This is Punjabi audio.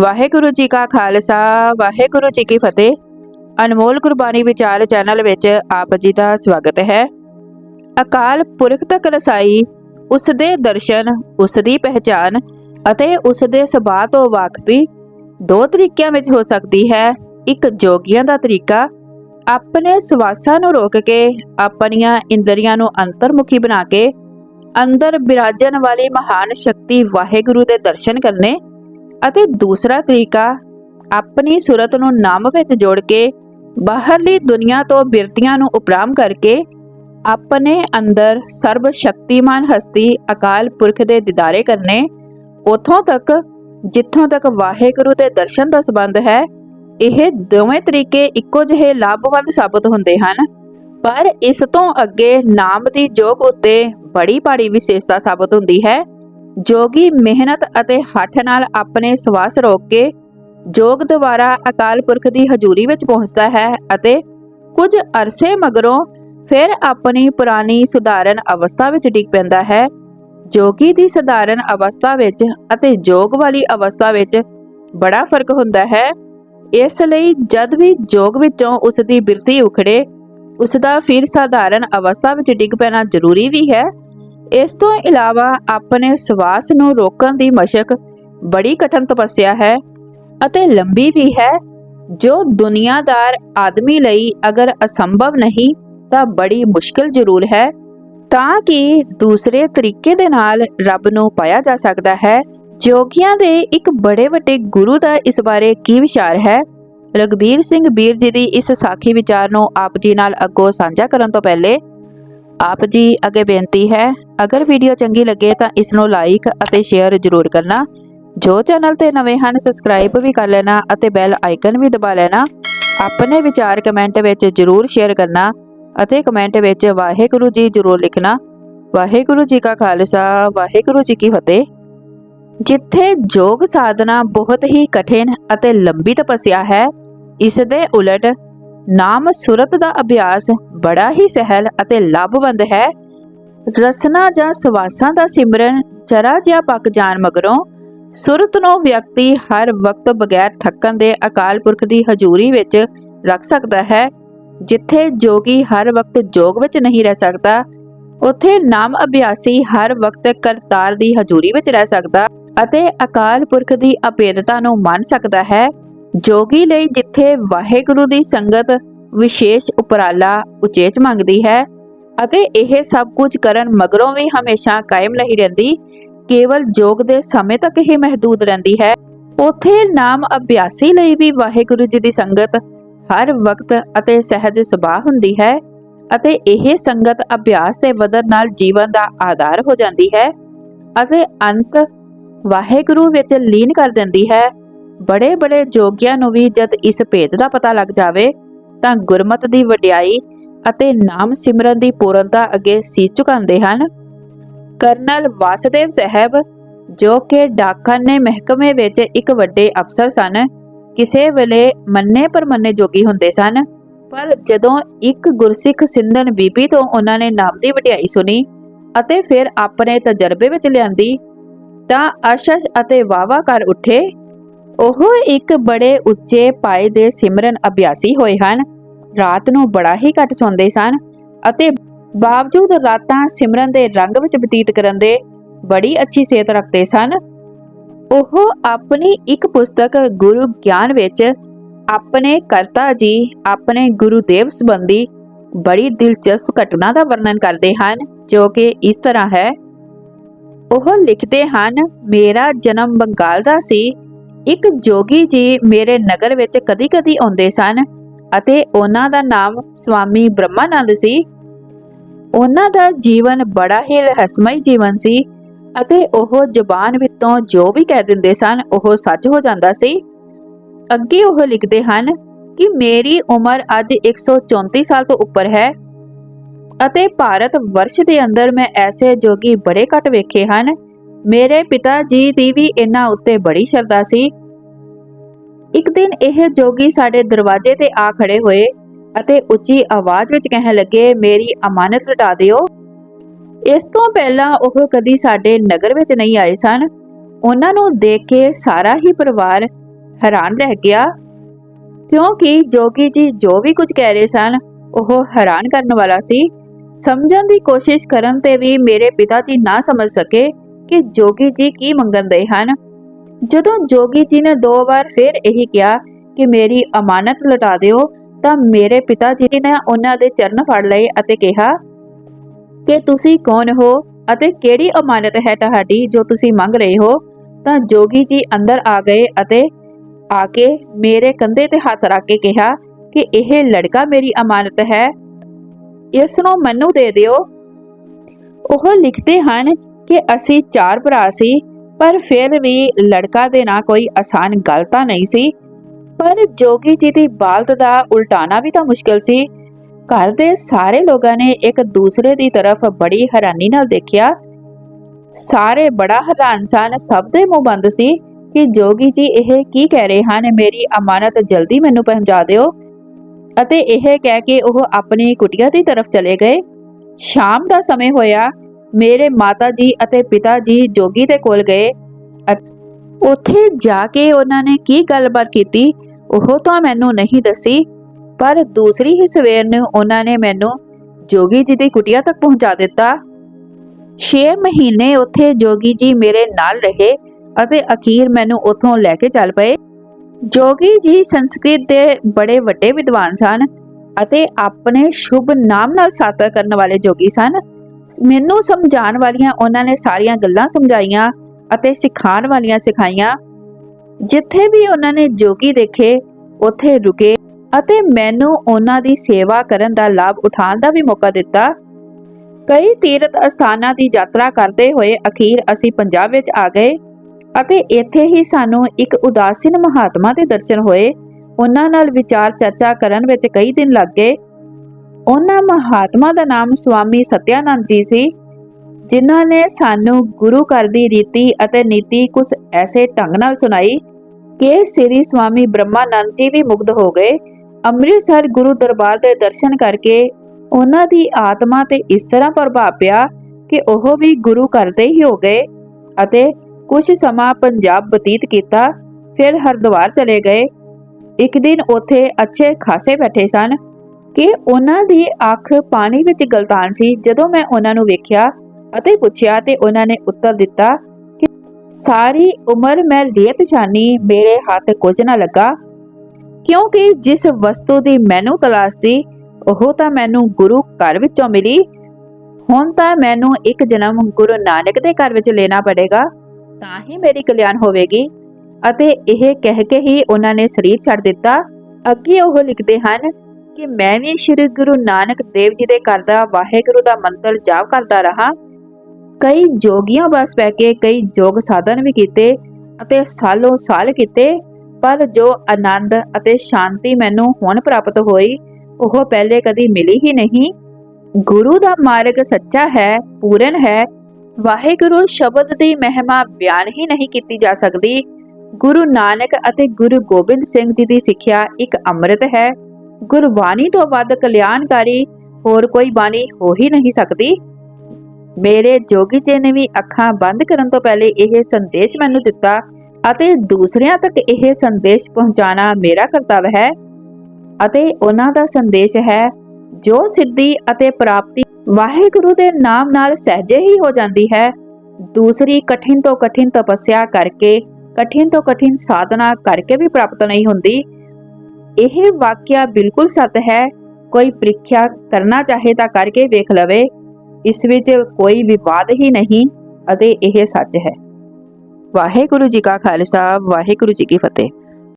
ਵਾਹਿਗੁਰੂ ਜੀ ਕਾ ਖਾਲਸਾ, ਵਾਹਿਗੁਰੂ ਜੀ ਕੀ ਫਤਿਹ। ਅਨਮੋਲ ਗੁਰਬਾਣੀ ਵਿਚਾਰ ਚੈਨਲ ਵਿੱਚ ਆਪ ਜੀ ਦਾ ਸਵਾਗਤ ਹੈ। ਅਕਾਲ ਪੁਰਖ ਤੱਕ ਰਸਾਈ, ਉਸ ਦੇ ਦਰਸ਼ਨ, ਉਸ ਦੀ ਪਹਿਚਾਨ ਅਤੇ ਉਸ ਦੇ ਸੁਭਾਅ ਤੋਂ ਵਾਕਫੀ ਦੋ ਤਰੀਕਿਆਂ ਵਿੱਚ ਹੋ ਸਕਦੀ ਹੈ। ਇੱਕ ਜੋਗੀਆਂ ਦਾ ਤਰੀਕਾ, ਆਪਣੇ ਸਵਾਸਾਂ ਨੂੰ ਰੋਕ ਕੇ, ਆਪਣੀਆਂ ਇੰਦਰੀਆਂ ਨੂੰ ਅੰਤਰਮੁਖੀ ਬਣਾ ਕੇ, ਅੰਦਰ ਬਿਰਾਜਣ ਵਾਲੀ ਮਹਾਨ ਸ਼ਕਤੀ ਵਾਹਿਗੁਰੂ ਦੇ ਦਰਸ਼ਨ ਕਰਨੇ ਅਤੇ ਦੂਸਰਾ ਤਰੀਕਾ, ਆਪਣੀ ਸੁਰਤ ਨੂੰ ਨਾਮ ਵਿੱਚ ਜੋੜ ਕੇ ਬਾਹਰਲੀ ਦੁਨੀਆ ਤੋਂ ਬਿਰਤੀਆਂ ਨੂੰ ਉਪਰਾਮ ਕਰਕੇ ਆਪਣੇ ਅੰਦਰ ਸਰਬ ਸ਼ਕਤੀਮਾਨ ਹਸਤੀ ਅਕਾਲ ਪੁਰਖ ਦੇ ਦੀਦਾਰੇ ਕਰਨੇ, ਉਥੋਂ ਤੱਕ ਜਿੱਥੋਂ ਤੱਕ ਵਾਹਿਗੁਰੂ ਦੇ ਦਰਸ਼ਨ ਦਾ ਸੰਬੰਧ ਹੈ, ਇਹ ਦੋਵੇਂ ਤਰੀਕੇ ਇੱਕੋ ਜਿਹੇ ਲਾਭਵੰਦ ਸਾਬਤ ਹੁੰਦੇ ਹਨ। ਪਰ ਇਸ ਤੋਂ ਅੱਗੇ ਨਾਮ ਦੀ ਜੋਗ ਉੱਤੇ ਬੜੀ ਭਾਰੀ ਵਿਸ਼ੇਸ਼ਤਾ ਸਾਬਤ ਹੁੰਦੀ ਹੈ। ਜੋਗੀ ਮਿਹਨਤ ਅਤੇ ਹੱਠ ਨਾਲ ਆਪਣੇ ਸਵਾਸ ਰੋਕ ਕੇ ਜੋਗ ਦੁਆਰਾ ਅਕਾਲ ਪੁਰਖ ਦੀ ਹਜ਼ੂਰੀ ਵਿੱਚ ਪਹੁੰਚਦਾ ਹੈ ਅਤੇ ਕੁਝ ਅਰਸੇ ਮਗਰੋਂ ਫਿਰ ਆਪਣੀ ਪੁਰਾਣੀ ਸੁਧਾਰਨ ਅਵਸਥਾ ਵਿੱਚ ਡਿੱਗ ਪੈਂਦਾ ਹੈ। ਜੋਗੀ ਦੀ ਸਧਾਰਨ ਅਵਸਥਾ ਵਿੱਚ ਅਤੇ ਜੋਗ ਵਾਲੀ ਅਵਸਥਾ ਵਿੱਚ ਬੜਾ ਫ਼ਰਕ ਹੁੰਦਾ ਹੈ। ਇਸ ਲਈ ਜਦ ਵੀ ਜੋਗ ਵਿੱਚੋਂ ਉਸ ਦੀ ਬਿਰਤੀ ਉਖੜੇ ਉਸ ਦਾ ਫਿਰ ਸਧਾਰਨ ਅਵਸਥਾ ਵਿੱਚ ਡਿੱਗ ਪੈਣਾ ਜ਼ਰੂਰੀ ਵੀ ਹੈ। ਇਸ ਤੋਂ ਇਲਾਵਾ ਆਪਣੇ ਸਵਾਸ ਨੂੰ ਰੋਕਣ ਦੀ ਮਸ਼ਕ ਬੜੀ ਕਠਨ ਤਪੱਸਿਆ ਹੈ ਅਤੇ ਲੰਬੀ ਵੀ ਹੈ। ਜੋ ਦੁਨੀਆਦਾਰ ਆਦਮੀ ਲਈ ਅਗਰ ਅਸੰਭਵ ਨਹੀਂ, ਤਾਂ ਬੜੀ ਮੁਸ਼ਕਲ ਜ਼ਰੂਰ ਹੈ, ਤਾਂ ਕਿ ਦੂਸਰੇ ਤਰੀਕੇ ਦੇ ਨਾਲ ਰੱਬ ਨੂੰ ਪਾਇਆ ਜਾ ਸਕਦਾ ਹੈ। ਜੋਗੀਆਂ ਦੇ ਇੱਕ ਬੜੇ ਵੱਡੇ ਗੁਰੂ ਦਾ ਇਸ ਬਾਰੇ ਕੀ ਵਿਚਾਰ ਹੈ? ਰਗਬੀਰ ਸਿੰਘ ਵੀਰ ਜੀ ਦੀ ਇਸ ਸਾਖੀ ਵਿਚਾਰ ਨੂੰ ਆਪ ਜੀ ਨਾਲ ਅੱਗੋਂ ਸਾਂਝਾ ਕਰਨ ਤੋਂ ਪਹਿਲੇ ਆਪ ਜੀ ਅੱਗੇ ਬੇਨਤੀ ਹੈ, ਅਗਰ ਵੀਡੀਓ ਚੰਗੀ ਲੱਗੇ ਤਾਂ ਇਸ ਨੂੰ ਲਾਈਕ ਅਤੇ ਸ਼ੇਅਰ ਜ਼ਰੂਰ ਕਰਨਾ। ਜੋ ਚੈਨਲ ਤੇ ਨਵੇਂ ਹਨ ਸਬਸਕ੍ਰਾਈਬ ਵੀ ਕਰ ਲੈਣਾ ਅਤੇ ਬੈਲ ਆਈਕਨ ਵੀ ਦਬਾ ਲੈਣਾ। ਆਪਣੇ ਵਿਚਾਰ ਕਮੈਂਟ ਵਿੱਚ ਜ਼ਰੂਰ ਸ਼ੇਅਰ ਕਰਨਾ ਅਤੇ ਕਮੈਂਟ ਵਿੱਚ ਵਾਹਿਗੁਰੂ ਜੀ ਜ਼ਰੂਰ ਲਿਖਣਾ। ਵਾਹਿਗੁਰੂ ਜੀ ਕਾ ਖਾਲਸਾ, ਵਾਹਿਗੁਰੂ ਜੀ ਕੀ ਫਤਿਹ। ਜਿੱਥੇ ਯੋਗ ਸਾਧਨਾ ਬਹੁਤ ਹੀ ਕਠਿਨ ਅਤੇ ਲੰਬੀ ਤਪੱਸਿਆ ਹੈ, ਇਸ ਦੇ ਉਲਟ ਨਾਮ ਸੁਰਤ ਦਾ ਅਭਿਆਸ ਬੜਾ ਹੀ ਸਹਿਲ ਅਤੇ ਲਾਭਵੰਦ ਹੈ। ਰਸਨਾ ਜਾਂ ਸਵਾਸਾਂ ਦਾ ਸਿਮਰਨ, ਚਰਾ ਜਿਹਾ ਪੱਕ ਜਾਣ ਮਗਰੋਂ ਸੁਰਤ ਨੂੰ ਵਿਅਕਤੀ ਹਰ ਵਕਤ ਬਗੈਰ ਥੱਕਣ ਦੇ ਅਕਾਲ ਪੁਰਖ ਦੀ ਹਜ਼ੂਰੀ ਵਿੱਚ ਰੱਖ ਸਕਦਾ ਹੈ, ਜਿੱਥੇ ਜੋਗੀ ਹਰ ਵਕਤ ਜੋਗ ਵਿੱਚ ਨਹੀਂ ਰਹਿ ਸਕਦਾ। ਉੱਥੇ ਨਾਮ ਅਭਿਆਸੀ ਹਰ ਵਕਤ ਕਰਤਾਰ ਦੀ ਹਜ਼ੂਰੀ ਵਿੱਚ ਰਹਿ ਸਕਦਾ ਅਤੇ ਅਕਾਲ ਪੁਰਖ ਦੀ ਅਪੇਦਤਾ ਨੂੰ ਮੰਨ ਸਕਦਾ ਹੈ। ਜੋਗੀ ਲਈ ਜਿੱਥੇ ਵਾਹਿਗੁਰੂ ਦੀ ਸੰਗਤ ਵਿਸ਼ੇਸ਼ ਉਪਰਾਲਾ ਉਚੇਚ ਮੰਗਦੀ ਹੈ ਅਤੇ ਇਹ ਸਭ ਕੁਝ ਕਰਨ ਮਗਰੋਂ ਵੀ ਹਮੇਸ਼ਾ ਕਾਇਮ ਨਹੀਂ ਰਹਿੰਦੀ, ਕੇਵਲ ਜੋਗ ਦੇ ਸਮੇਂ ਤੱਕ ਹੀ ਮਹਦੂਦ ਰਹਿੰਦੀ ਹੈ। ਉਥੇ ਨਾਮ ਅਭਿਆਸੀ ਲਈ ਵੀ ਵਾਹਿਗੁਰੂ ਜੀ ਦੀ ਸੰਗਤ ਹਰ ਵਕਤ ਅਤੇ ਸਹਿਜ ਸੁਭਾਅ ਹੁੰਦੀ ਹੈ ਅਤੇ ਇਹ ਸੰਗਤ ਅਭਿਆਸ ਦੇ ਵਧਣ ਨਾਲ ਜੀਵਨ ਦਾ ਆਧਾਰ ਹੋ ਜਾਂਦੀ ਹੈ ਅਤੇ ਅੰਤ ਵਾਹਿਗੁਰੂ ਵਿੱਚ ਲੀਨ ਕਰ ਦਿੰਦੀ ਹੈ। ਬੜੇ ਬੜੇ ਜੋਗੀਆਂ ਨੂੰ ਵੀ ਜਦ ਇਸ ਭੇਦ ਦਾ ਪਤਾ ਲੱਗ ਜਾਵੇ, ਤਾਂ ਗੁਰਮਤ ਦੀ ਵਡਿਆਈ ਅਤੇ ਨਾਮ ਸਿਮਰਨ ਦੀ ਪੂਰਨਤਾ ਅੱਗੇ ਸੀਸ ਝੁਕਾਉਂਦੇ ਹਨ। ਕਰਨਲ ਵਾਸਦੇਵ ਸਾਹਿਬ, ਜੋ ਕਿ ਡਾਕਖਾਨੇ ਮਹਿਕਮੇ ਵਿੱਚ ਇੱਕ ਵੱਡੇ ਅਫਸਰ ਸਨ, ਕਿਸੇ ਵੇਲੇ ਮੰਨੇ ਪਰਮੰਨੇ ਜੋਗੀ ਹੁੰਦੇ ਸਨ, ਪਰ ਜਦੋਂ ਇੱਕ ਗੁਰਸਿੱਖ ਸਿੰਧਨ ਬੀਬੀ ਤੋਂ ਉਹਨਾਂ ਨੇ ਨਾਮ ਦੀ ਵਡਿਆਈ ਸੁਣੀ ਅਤੇ ਫਿਰ ਆਪਣੇ ਤਜਰਬੇ ਵਿੱਚ ਲਿਆਂਦੀ, ਤਾਂ ਅਸ਼ਸ਼ ਅਤੇ ਵਾਵਾ ਕਰ ਉੱਠੇ। ਉਹ ਇੱਕ ਬੜੇ ਉੱਚੇ ਪਾਏ ਦੇ ਸਿਮਰਨ ਅਭਿਆਸੀ ਹੋਏ ਹਨ। ਰਾਤ ਨੂੰ ਬੜਾ ਹੀ ਘੱਟ ਸੌਂਦੇ ਸਨ ਅਤੇ ਬਾਵਜੂਦ ਰਾਤਾਂ ਸਿਮਰਨ ਦੇ ਰੰਗ ਵਿੱਚ ਬਤੀਤ ਕਰਨ ਦੇ ਬੜੀ ਅੱਛੀ ਸਿਹਤ ਰੱਖਦੇ ਸਨ। ਉਹ ਆਪਣੀ ਇੱਕ ਪੁਸਤਕ ਗੁਰੂ ਗਿਆਨ ਵਿੱਚ ਆਪਣੇ ਕਰਤਾ ਜੀ, ਆਪਣੇ ਗੁਰੂ ਦੇਵ ਸੰਬੰਧੀ ਬੜੀ ਦਿਲਚਸਪ ਘਟਨਾ ਦਾ ਵਰਣਨ ਕਰਦੇ ਹਨ, ਜੋ ਕਿ ਇਸ ਤਰ੍ਹਾਂ ਹੈ। ਉਹ ਲਿਖਦੇ ਹਨ, ਮੇਰਾ ਜਨਮ ਬੰਗਾਲ ਦਾ ਸੀ। ਇੱਕ ਜੋਗੀ ਜੀ ਮੇਰੇ ਨਗਰ ਵਿੱਚ ਕਦੀ-ਕਦੀ ਆਉਂਦੇ ਸਨ ਅਤੇ ਉਹਨਾਂ ਦਾ ਨਾਮ ਸਵਾਮੀ ਬ੍ਰਹਮਾਨੰਦ ਸੀ। ਉਹਨਾਂ ਦਾ ਜੀਵਨ ਬੜਾ ਹੀ ਰਹੱਸਮਈ ਜੀਵਨ ਸੀ ਅਤੇ ਉਹ ਜ਼ਬਾਨ ਵਿੱਚੋਂ ਜੋ ਵੀ ਕਹਿ ਦਿੰਦੇ ਸਨ, ਉਹ ਸੱਚ ਹੋ ਜਾਂਦਾ ਸੀ। ਅੱਗੇ ਉਹ ਲਿਖਦੇ ਹਨ ਕਿ ਮੇਰੀ ਉਮਰ ਅੱਜ 134 ਸਾਲ ਤੋਂ ਉੱਪਰ ਹੈ ਅਤੇ ਭਾਰਤ ਵਰਸ਼ ਦੇ ਅੰਦਰ ਮੈਂ ਐਸੇ ਜੋਗੀ ਬੜੇ ਘੱਟ ਵੇਖੇ ਹਨ ਮੇਰੇ ਪਿਤਾ ਜੀ ਦੀ ਵੀ ਇਹਨਾਂ ਉੱਤੇ ਬੜੀ ਸ਼ਰਧਾ ਸੀ। ਇੱਕ ਦਿਨ ਇਹ ਜੋਗੀ ਸਾਡੇ ਦਰਵਾਜ਼ੇ ਤੇ ਆ ਖੜੇ ਹੋਏ ਅਤੇ ਉੱਚੀ ਆਵਾਜ਼ ਵਿੱਚ ਕਹਿਣ ਲੱਗੇ, ਮੇਰੀ ਅਮਾਨਤ ਲਟਾ ਦਿਓ। ਇਸ ਤੋਂ ਪਹਿਲਾਂ ਉਹ ਕਦੀ ਸਾਡੇ ਨਗਰ ਵਿੱਚ ਨਹੀਂ ਆਏ ਸਨ। ਉਹਨਾਂ ਨੂੰ ਦੇਖ ਕੇ ਸਾਰਾ ਹੀ ਪਰਿਵਾਰ ਹੈਰਾਨ ਰਹਿ ਗਿਆ, ਕਿਉਂਕਿ ਜੋਗੀ ਜੀ ਜੋ ਵੀ ਕੁਝ ਕਹਿ ਰਹੇ ਸਨ, ਉਹ ਹੈਰਾਨ ਕਰਨ ਵਾਲਾ ਸੀ। ਸਮਝਣ ਦੀ ਕੋਸ਼ਿਸ਼ ਕਰਨ ਤੇ ਵੀ ਮੇਰੇ ਪਿਤਾ ਜੀ ਨਾ ਸਮਝ ਸਕੇ ਕਿ ਜੋਗੀ ਜੀ ਕੀ ਮੰਗਣ ਦੇ ਹਨ? ਜਦੋਂ ਜੋਗੀ ਜੀ ਨੇ ਦੋ ਵਾਰ ਫਿਰ ਇਹੀ ਕਿਹਾ ਕਿ ਮੇਰੀ ਅਮਾਨਤ ਲੁਟਾ ਦਿਓ, ਤਾਂ ਮੇਰੇ ਪਿਤਾ ਜੀ ਨੇ ਉਹਨਾਂ ਦੇ ਚਰਨ ਫੜ ਲਏ ਅਤੇ ਕਿਹਾ, ਕਿ ਤੁਸੀਂ ਕੌਣ ਹੋ ਅਤੇ ਕਿਹੜੀ ਅਮਾਨਤ ਹੈ ਤੁਹਾਡੀ ਜੋ ਤੁਸੀਂ ਮੰਗ ਰਹੇ ਹੋ? ਤਾਂ ਜੋਗੀ ਜੀ ਅੰਦਰ ਆ ਗਏ ਅਤੇ ਆ ਕੇ ਮੇਰੇ ਕੰਧੇ ਤੇ ਹੱਥ ਰੱਖ ਕੇ ਕਿਹਾ, ਕਿ ਇਹ ਲੜਕਾ ਮੇਰੀ ਅਮਾਨਤ ਹੈ, ਇਸ ਨੂੰ ਮੈਨੂੰ ਦੇ ਦਿਓ। ਉਹ ਲਿਖਦੇ ਹਨ ਕਿ ਅਸੀਂ ਚਾਰ ਭਰਾ ਸੀ, ਪਰ ਫਿਰ ਵੀ ਲੜਕਾ ਦੇ ਨਾਲ ਕੋਈ ਆਸਾਨ ਗੱਲ ਤਾਂ ਨਹੀਂ ਸੀ। ਪਰ ਜੋਗੀ ਜੀ ਦੀ ਬਾਲਤ ਦਾ ਉਲਟਾਣਾ ਵੀ ਤਾਂ ਮੁਸ਼ਕਲ ਸੀ। ਘਰ ਦੇ ਸਾਰੇ ਲੋਕਾਂ ਨੇ ਇੱਕ ਦੂਸਰੇ ਦੀ ਤਰਫ ਬੜੀ ਹੈਰਾਨੀ ਨਾਲ ਦੇਖਿਆ। ਸਾਰੇ ਬੜਾ ਹੈਰਾਨ ਸਨ, ਸਭ ਦੇ ਮੂੰਹ ਬੰਦ ਸੀ ਕਿ ਜੋਗੀ ਜੀ ਇਹ ਕੀ ਕਹਿ ਰਹੇ ਹਨ, ਮੇਰੀ ਅਮਾਨਤ ਜਲਦੀ ਮੈਨੂੰ ਪਹੁੰਚਾ ਦਿਓ। ਅਤੇ ਇਹ ਕਹਿ ਕੇ ਉਹ ਆਪਣੀ ਕੁਟੀਆ ਦੀ ਤਰਫ ਚਲੇ ਗਏ। ਸ਼ਾਮ ਦਾ ਸਮੇਂ ਹੋਇਆ ਮੇਰੇ ਮਾਤਾ ਜੀ ਅਤੇ ਪਿਤਾ ਜੀ ਜੋਗੀ ਦੇ ਕੋਲ ਗਏ। ਅਤ- ਉੱਥੇ ਜਾ ਕੇ ਉਹਨਾਂ ਨੇ ਕੀ ਗੱਲਬਾਤ ਕੀਤੀ, ਉਹ ਤਾਂ ਮੈਨੂੰ ਨਹੀਂ ਦੱਸੀ। ਪਰ ਦੂਸਰੀ ਹੀ ਸਵੇਰ ਨੂੰ ਉਹਨਾਂ ਨੇ ਮੈਨੂੰ ਜੋਗੀ ਜੀ ਦੀ ਕੁਟੀਆ ਤੱਕ ਪਹੁੰਚਾ ਦਿੱਤਾ। 6 ਮਹੀਨੇ ਉੱਥੇ ਜੋਗੀ ਜੀ ਮੇਰੇ ਨਾਲ ਰਹੇ ਅਤੇ ਅਖੀਰ ਮੈਨੂੰ ਉੱਥੋਂ ਲੈ ਕੇ ਚੱਲ ਪਏ। ਜੋਗੀ ਜੀ ਸੰਸਕ੍ਰਿਤ ਦੇ ਬੜੇ ਵੱਡੇ ਵਿਦਵਾਨ ਸਨ ਅਤੇ ਆਪਣੇ ਸ਼ੁਭ ਨਾਮ ਨਾਲ ਸਾਤਰ ਕਰਨ ਵਾਲੇ ਜੋਗੀ ਸਨ। ਮੈਨੂੰ ਸਮਝਾਉਣ ਵਾਲੀਆਂ ਉਹਨਾਂ ਨੇ ਸਾਰੀਆਂ ਗੱਲਾਂ ਸਮਝਾਈਆਂ ਅਤੇ ਸਿਖਾਉਣ ਵਾਲੀਆਂ ਸਿਖਾਈਆਂ। ਜਿੱਥੇ ਵੀ ਉਹਨਾਂ ਨੇ ਜੋਗੀ ਦੇਖੇ, ਉੱਥੇ ਰੁਕੇ ਅਤੇ ਮੈਨੂੰ ਉਹਨਾਂ ਦੀ ਸੇਵਾ ਕਰਨ ਦਾ ਲਾਭ ਉਠਾਉਣ ਦਾ ਵੀ ਮੌਕਾ ਦਿੱਤਾ। ਕਈ ਤੀਰਥ ਅਸਥਾਨਾਂ ਦੀ ਯਾਤਰਾ ਕਰਦੇ ਹੋਏ ਅਖੀਰ ਅਸੀਂ ਪੰਜਾਬ ਵਿੱਚ ਆ ਗਏ ਅਤੇ ਇੱਥੇ ਹੀ ਸਾਨੂੰ ਇੱਕ ਉਦਾਸੀਨ ਮਹਾਤਮਾ ਦੇ ਦਰਸ਼ਨ ਹੋਏ। ਉਹਨਾਂ ਨਾਲ ਵਿਚਾਰ ਚਰਚਾ ਕਰਨ ਵਿੱਚ ਕਈ ਦਿਨ ਲੱਗ ਗਏ ਉਹਨਾਂ ਮਹਾਤਮਾ ਦਾ ਨਾਮ ਸਵਾਮੀ ਸਤਿਆਨੰਦ ਜੀ ਸੀ, ਜਿਨ੍ਹਾਂ ਨੇ ਸਾਨੂੰ ਗੁਰੂ ਘਰ ਦੀ ਰੀਤੀ ਅਤੇ ਨੀਤੀ ਕੁਝ ਐਸੇ ਢੰਗ ਨਾਲ ਸੁਣਾਈ ਕਿ ਸ੍ਰੀ ਸਵਾਮੀ ਬ੍ਰਹਮਾਨੰਦ ਜੀ ਵੀ ਮੁਗਧ ਹੋ ਗਏ। ਅੰਮ੍ਰਿਤਸਰ ਗੁਰੂ ਦਰਬਾਰ ਦੇ ਦਰਸ਼ਨ ਕਰਕੇ ਉਹਨਾਂ ਦੀ ਆਤਮਾ ਤੇ ਇਸ ਤਰ੍ਹਾਂ ਪ੍ਰਭਾਵ ਪਿਆ ਕਿ ਉਹ ਵੀ ਗੁਰੂ ਘਰ ਦੇ ਹੀ ਹੋ ਗਏ ਅਤੇ ਕੁਝ ਸਮਾਂ ਪੰਜਾਬ ਬਤੀਤ ਕੀਤਾ, ਫਿਰ ਹਰਿਦੁਆਰ ਚਲੇ ਗਏ। ਇੱਕ ਦਿਨ ਉੱਥੇ ਅੱਛੇ ਖਾਸੇ ਬੈਠੇ ਸਨ। ਕਿ ਉਹਨਾਂ ਦੀ ਅੱਖ ਪਾਣੀ ਵਿੱਚ ਗਲਤਾਨ ਸੀ। ਜਦੋਂ ਮੈਂ ਉਹਨਾਂ ਨੂੰ ਵੇਖਿਆ ਅਤੇ ਪੁੱਛਿਆ ਤੇ ਉਹਨਾਂ ਨੇ ਉੱਤਰ ਦਿੱਤਾ ਕਿ ਸਾਰੀ ਉਮਰ ਮੈਂ ਰੀਤ ਛਾਨੀ, ਮੇਰੇ ਹੱਥ ਕੁਝ ਨਾ ਲੱਗਾ। ਕਿਉਂਕਿ ਜਿਸ ਵਸਤੂ ਦੀ ਮੈਨੂੰ ਤਲਾਸ਼ ਸੀ, ਉਹ ਤਾਂ ਮੈਨੂੰ ਗੁਰੂ ਘਰ ਵਿੱਚੋਂ ਮਿਲੀ। ਹੁਣ ਤਾਂ ਮੈਨੂੰ ਇੱਕ ਜਨਮ ਗੁਰੂ ਨਾਨਕ ਦੇ ਘਰ ਵਿੱਚ ਲੈਣਾ ਪੜੇਗਾ, ਤਾਂ ਹੀ ਮੇਰੀ ਕਲਿਆਣ ਹੋਵੇਗੀ। ਅਤੇ ਇਹ ਕਹਿ ਕੇ ਹੀ ਉਹਨਾਂ ਨੇ ਸਰੀਰ ਛੱਡ ਦਿੱਤਾ। ਅੱਗੇ ਉਹ ਲਿਖਦੇ ਹਨ ਕਿ ਮੈਂ ਵੀ ਸ੍ਰੀ ਗੁਰੂ ਨਾਨਕ ਦੇਵ ਜੀ ਦੇ ਘਰ ਦਾ ਵਾਹਿਗੁਰੂ ਦਾ ਮੰਤਰ ਜਾਪ ਕਰਦਾ ਰਹਾ। ਕਈ ਜੋਗੀਆਂ ਬਸ ਪੈ ਕੇ ਕਈ ਜੋਗ ਸਾਧਨ ਵੀ ਕੀਤੇ ਅਤੇ ਸਾਲੋਂ ਸਾਲ ਕੀਤੇ, ਪਰ ਜੋ ਆਨੰਦ ਅਤੇ ਸ਼ਾਂਤੀ ਮੈਨੂੰ ਹੁਣ ਪ੍ਰਾਪਤ ਹੋਈ, ਉਹ ਪਹਿਲੇ ਕਦੀ ਮਿਲੀ ਹੀ ਨਹੀਂ। ਗੁਰੂ ਦਾ ਮਾਰਗ ਸੱਚਾ ਹੈ, ਪੂਰਨ ਹੈ। ਵਾਹਿਗੁਰੂ ਸ਼ਬਦ ਦੀ ਮਹਿਮਾ ਬਿਆਨ ਹੀ ਨਹੀਂ ਕੀਤੀ ਜਾ ਸਕਦੀ। ਗੁਰੂ ਨਾਨਕ ਅਤੇ ਗੁਰੂ ਗੋਬਿੰਦ ਸਿੰਘ ਜੀ ਦੀ ਸਿੱਖਿਆ ਇੱਕ ਅੰਮ੍ਰਿਤ ਹੈ। ਗੁਰਬਾਣੀ ਤੋਂ ਵੱਧ ਕਲਿਆਣਕਾਰੀ ਹੋਰ ਕੋਈ ਬਾਣੀ ਹੋ ਹੀ ਨਹੀਂ ਸਕਦੀ। ਮੇਰੇ ਜੋਗੀ ਜੀ ਨੇ ਵੀ ਅੱਖਾਂ ਬੰਦ ਕਰਨ ਤੋਂ ਪਹਿਲੇ ਇਹ ਸੰਦੇਸ਼ ਮੈਨੂੰ ਦਿੱਤਾ ਅਤੇ ਦੂਸਰਿਆਂ ਤੱਕ ਇਹ ਸੰਦੇਸ਼ ਪਹੁੰਚਾਉਣਾ ਮੇਰਾ ਕਰਤੱਵ ਹੈ ਅਤੇ ਉਹਨਾਂ ਦਾ ਸੰਦੇਸ਼ ਹੈ, ਜੋ ਸਿੱਧੀ ਅਤੇ ਪ੍ਰਾਪਤੀ ਵਾਹਿਗੁਰੂ ਦੇ ਨਾਮ ਨਾਲ ਸਹਜੇ ਹੀ ਹੋ ਜਾਂਦੀ ਹੈ, ਦੂਸਰੀ ਕਠਿਨ ਤੋਂ ਕਠਿਨ ਤਪੱਸਿਆ ਕਰਕੇ, ਕਠਿਨ ਤੋਂ ਕਠਿਨ ਸਾਧਨਾ ਕਰਕੇ ਵੀ ਪ੍ਰਾਪਤ ਨਹੀਂ ਹੁੰਦੀ ਇਹ ਵਾਕਿਆ ਬਿਲਕੁਲ ਸੱਤ ਹੈ। ਕੋਈ ਪ੍ਰੀਖਿਆ ਕਰਨਾ ਚਾਹੇ ਤਾਂ ਕਰਕੇ ਵੇਖ ਲਵੇ। ਇਸ ਵਿੱਚ ਕੋਈ ਵਿਵਾਦ ਹੀ ਨਹੀਂ ਅਤੇ ਇਹ ਸੱਚ ਹੈ। ਵਾਹਿਗੁਰੂ ਜੀ ਕਾ ਖਾਲਸਾ, ਵਾਹਿਗੁਰੂ ਜੀ ਕੀ ਫਤਿਹ।